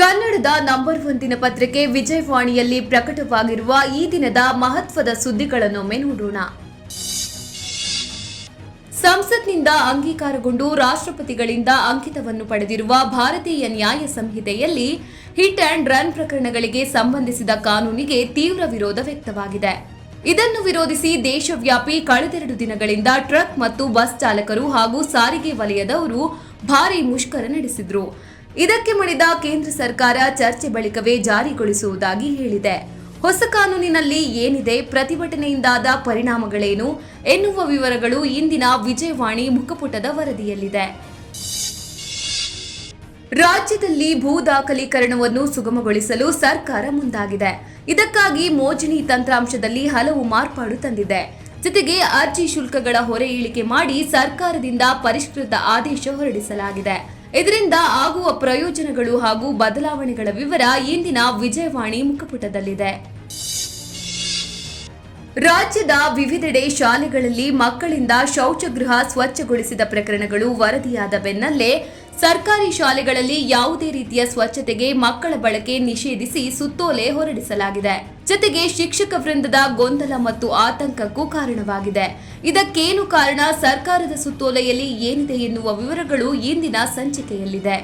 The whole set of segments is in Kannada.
ಕನ್ನಡದ ನಂಬರ್ ಒನ್ ದಿನಪತ್ರಿಕೆ ವಿಜಯವಾಣಿಯಲ್ಲಿ ಪ್ರಕಟವಾಗಿರುವ ಈ ದಿನದ ಮಹತ್ವದ ಸುದ್ದಿಗಳನ್ನೊಮ್ಮೆ ನೋಡೋಣ. ಸಂಸತ್ನಿಂದ ಅಂಗೀಕಾರಗೊಂಡು ರಾಷ್ಟ್ರಪತಿಗಳಿಂದ ಅಂಕಿತವನ್ನು ಪಡೆದಿರುವ ಭಾರತೀಯ ನ್ಯಾಯ ಸಂಹಿತೆಯಲ್ಲಿ ಹಿಟ್ ಆ್ಯಂಡ್ ರನ್ ಪ್ರಕರಣಗಳಿಗೆ ಸಂಬಂಧಿಸಿದ ಕಾನೂನಿಗೆ ತೀವ್ರ ವಿರೋಧ ವ್ಯಕ್ತವಾಗಿದೆ. ಇದನ್ನು ವಿರೋಧಿಸಿ ದೇಶವ್ಯಾಪಿ ಕಳೆದೆರಡು ದಿನಗಳಿಂದ ಟ್ರಕ್ ಮತ್ತು ಬಸ್ ಚಾಲಕರು ಹಾಗೂ ಸಾರಿಗೆ ವಲಯದವರು ಭಾರೀ ಮುಷ್ಕರ ನಡೆಸಿದ್ರು. ಇದಕ್ಕೆ ಮಣಿದ ಕೇಂದ್ರ ಸರ್ಕಾರ ಚರ್ಚೆ ಬಳಿಕವೇ ಜಾರಿಗೊಳಿಸುವುದಾಗಿ ಹೇಳಿದೆ. ಹೊಸ ಕಾನೂನಿನಲ್ಲಿ ಏನಿದೆ, ಪ್ರತಿಭಟನೆಯಿಂದಾದ ಪರಿಣಾಮಗಳೇನು ಎನ್ನುವ ವಿವರಗಳು ಇಂದಿನ ವಿಜಯವಾಣಿ ಮುಖಪುಟದ ವರದಿಯಲ್ಲಿದೆ. ರಾಜ್ಯದಲ್ಲಿ ಭೂ ದಾಖಲೀಕರಣವನ್ನು ಸುಗಮಗೊಳಿಸಲು ಸರ್ಕಾರ ಮುಂದಾಗಿದೆ. ಇದಕ್ಕಾಗಿ ಮೋಜಿನಿ ತಂತ್ರಾಂಶದಲ್ಲಿ ಹಲವು ಮಾರ್ಪಾಡು ತಂದಿದೆ. ಜೊತೆಗೆ ಅರ್ಜಿ ಶುಲ್ಕಗಳ ಹೊರೆ ಇಳಿಕೆ ಮಾಡಿ ಸರ್ಕಾರದಿಂದ ಪರಿಷ್ಕೃತ ಆದೇಶ ಹೊರಡಿಸಲಾಗಿದೆ. ಇದರಿಂದ ಆಗುವ ಪ್ರಯೋಜನಗಳು ಹಾಗೂ ಬದಲಾವಣೆಗಳ ವಿವರ ಇಂದಿನ ವಿಜಯವಾಣಿ ಮುಖಪುಟದಲ್ಲಿದೆ. ರಾಜ್ಯದ ವಿವಿಧೆಡೆ ಶಾಲೆಗಳಲ್ಲಿ ಮಕ್ಕಳಿಂದ ಶೌಚಗೃಹ ಸ್ವಚ್ಛಗೊಳಿಸಿದ ಪ್ರಕರಣಗಳು ವರದಿಯಾದ ಬೆನ್ನಲ್ಲೇ ಸರ್ಕಾರಿ ಶಾಲೆಗಳಲ್ಲಿ ಯಾವುದೇ ರೀತಿಯ ಸ್ವಚ್ಛತೆಗೆ ಮಕ್ಕಳ ಬಳಕೆ ನಿಷೇಧಿಸಿ ಸುತ್ತೋಲೆ ಹೊರಡಿಸಲಾಗಿದೆ. ಜತೆಗೆ ಶಿಕ್ಷಕ ವೃಂದದ ಗೊಂದಲ ಮತ್ತು ಆತಂಕಕ್ಕೂ ಕಾರಣವಾಗಿದೆ. ಇದಕ್ಕೇನು ಕಾರಣ? ಸರ್ಕಾರದ ಸುತ್ತೋಲೆಯಲ್ಲಿ ಏನಿದೆ ಎನ್ನುವ ವಿವರಗಳು ಇಂದಿನ ಸಂಚಿಕೆಯಲ್ಲಿದೆ.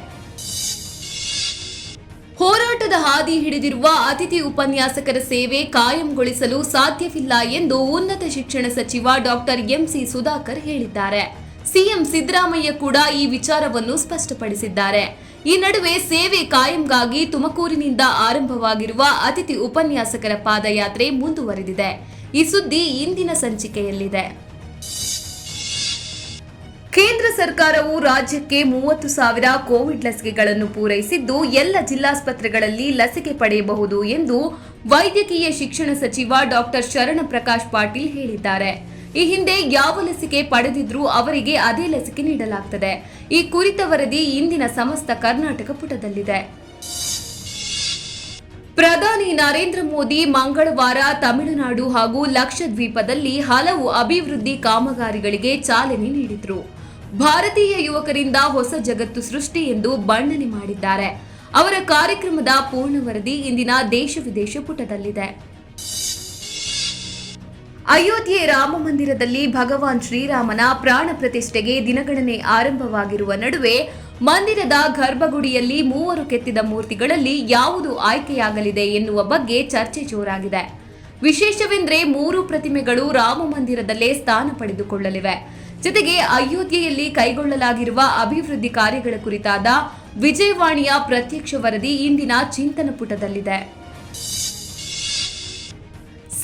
ಹೋರಾಟದ ಹಾದಿ ಹಿಡಿದಿರುವ ಅತಿಥಿ ಉಪನ್ಯಾಸಕರ ಸೇವೆ ಕಾಯಂಗೊಳಿಸಲು ಸಾಧ್ಯವಿಲ್ಲ ಎಂದು ಉನ್ನತ ಶಿಕ್ಷಣ ಸಚಿವ ಡಾಕ್ಟರ್ ಎಂಸಿ ಸುಧಾಕರ್ ಹೇಳಿದ್ದಾರೆ. ಸಿಎಂ ಸಿದ್ದರಾಮಯ್ಯ ಕೂಡ ಈ ವಿಚಾರವನ್ನು ಸ್ಪಷ್ಟಪಡಿಸಿದ್ದಾರೆ. ಈ ನಡುವೆ ಸೇವೆ ಕಾಯಂಗಾಗಿ ತುಮಕೂರಿನಿಂದ ಆರಂಭವಾಗಿರುವ ಅತಿಥಿ ಉಪನ್ಯಾಸಕರ ಪಾದಯಾತ್ರೆ ಮುಂದುವರೆದಿದೆ. ಈ ಸುದ್ದಿ ಇಂದಿನ ಸಂಚಿಕೆಯಲ್ಲಿದೆ. ಕೇಂದ್ರ ಸರ್ಕಾರವು ರಾಜ್ಯಕ್ಕೆ ಮೂವತ್ತು ಸಾವಿರ ಕೋವಿಡ್ ಲಸಿಕೆಗಳನ್ನು ಪೂರೈಸಿದ್ದು, ಎಲ್ಲ ಜಿಲ್ಲಾಸ್ಪತ್ರೆಗಳಲ್ಲಿ ಲಸಿಕೆ ಪಡೆಯಬಹುದು ಎಂದು ವೈದ್ಯಕೀಯ ಶಿಕ್ಷಣ ಸಚಿವ ಡಾಕ್ಟರ್ ಶರಣ ಪ್ರಕಾಶ್ ಪಾಟೀಲ್ ಹೇಳಿದ್ದಾರೆ. ಈ ಹಿಂದೆ ಯಾವ ಲಸಿಕೆ ಪಡೆದಿದ್ರೂ ಅವರಿಗೆ ಅದೇ ಲಸಿಕೆ ನೀಡಲಾಗುತ್ತದೆ ಈ ಕುರಿತ ವರದಿ ಇಂದಿನ ಸಮಸ್ತ ಕರ್ನಾಟಕ ಪುಟದಲ್ಲಿದೆ. ಪ್ರಧಾನಿ ನರೇಂದ್ರ ಮೋದಿ ಮಂಗಳವಾರ ತಮಿಳುನಾಡು ಹಾಗೂ ಲಕ್ಷದ್ವೀಪದಲ್ಲಿ ಹಲವು ಅಭಿವೃದ್ಧಿ ಕಾಮಗಾರಿಗಳಿಗೆ ಚಾಲನೆ ನೀಡಿದ್ರು. ಭಾರತೀಯ ಯುವಕರಿಂದ ಹೊಸ ಜಗತ್ತು ಸೃಷ್ಟಿ ಎಂದು ಬಣ್ಣನೆ ಮಾಡಿದ್ದಾರೆ. ಅವರ ಕಾರ್ಯಕ್ರಮದ ಪೂರ್ಣ ವರದಿ ಇಂದಿನ ದೇಶ ವಿದೇಶ ಪುಟದಲ್ಲಿದೆ. ಅಯೋಧ್ಯೆ ರಾಮ ಮಂದಿರದಲ್ಲಿ ಭಗವಾನ್ ಶ್ರೀರಾಮನ ಪ್ರಾಣ ಪ್ರತಿಷ್ಠೆಗೆ ದಿನಗಣನೆ ಆರಂಭವಾಗಿರುವ ನಡುವೆ ಮಂದಿರದ ಗರ್ಭಗುಡಿಯಲ್ಲಿ ಮೂವರು ಕೆತ್ತಿದ ಮೂರ್ತಿಗಳಲ್ಲಿ ಯಾವುದು ಆಯ್ಕೆಯಾಗಲಿದೆ ಎನ್ನುವ ಬಗ್ಗೆ ಚರ್ಚೆ ಜೋರಾಗಿದೆ. ವಿಶೇಷವೆಂದರೆ ಮೂರು ಪ್ರತಿಮೆಗಳು ರಾಮ ಮಂದಿರದಲ್ಲೇ ಸ್ಥಾನ ಪಡೆದುಕೊಳ್ಳಲಿವೆ. ಜೊತೆಗೆ ಅಯೋಧ್ಯೆಯಲ್ಲಿ ಕೈಗೊಳ್ಳಲಾಗಿರುವ ಅಭಿವೃದ್ಧಿ ಕಾರ್ಯಗಳ ಕುರಿತಾದ ವಿಜಯವಾಣಿಯ ಪ್ರತ್ಯಕ್ಷ ವರದಿ ಇಂದಿನ ಚಿಂತನ ಪುಟದಲ್ಲಿದೆ.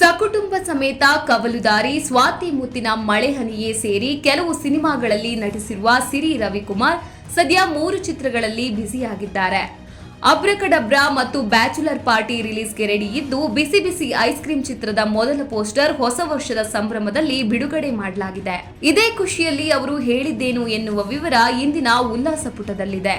ಸಕುಟುಂಬ ಸಮೇತ ಕವಲುದಾರಿ ಸ್ವಾತಿ ಮುತ್ತಿನ ಮಳೆಹನಿಯೇ ಸೇರಿ ಕೆಲವು ಸಿನಿಮಾಗಳಲ್ಲಿ ನಟಿಸಿರುವ ಸಿರಿ ರವಿಕುಮಾರ್ ಸದ್ಯ ಮೂರು ಚಿತ್ರಗಳಲ್ಲಿ ಬ್ಯುಸಿಯಾಗಿದ್ದಾರೆ. ಅಬ್ರಕಡಬ್ರ ಮತ್ತು ಬ್ಯಾಚುಲರ್ ಪಾರ್ಟಿ ರಿಲೀಸ್ಗೆ ರೆಡಿ ಇದ್ದು, ಬಿಸಿ ಬಿಸಿ ಐಸ್ ಕ್ರೀಮ್ ಚಿತ್ರದ ಮೊದಲ ಪೋಸ್ಟರ್ ಹೊಸ ವರ್ಷದ ಸಂಭ್ರಮದಲ್ಲಿ ಬಿಡುಗಡೆ ಮಾಡಲಾಗಿದೆ. ಇದೇ ಖುಷಿಯಲ್ಲಿ ಅವರು ಹೇಳಿದ್ದೇನು ಎನ್ನುವ ವಿವರ ಇಂದಿನ ಉಲ್ಲಾಸ ಪುಟದಲ್ಲಿದೆ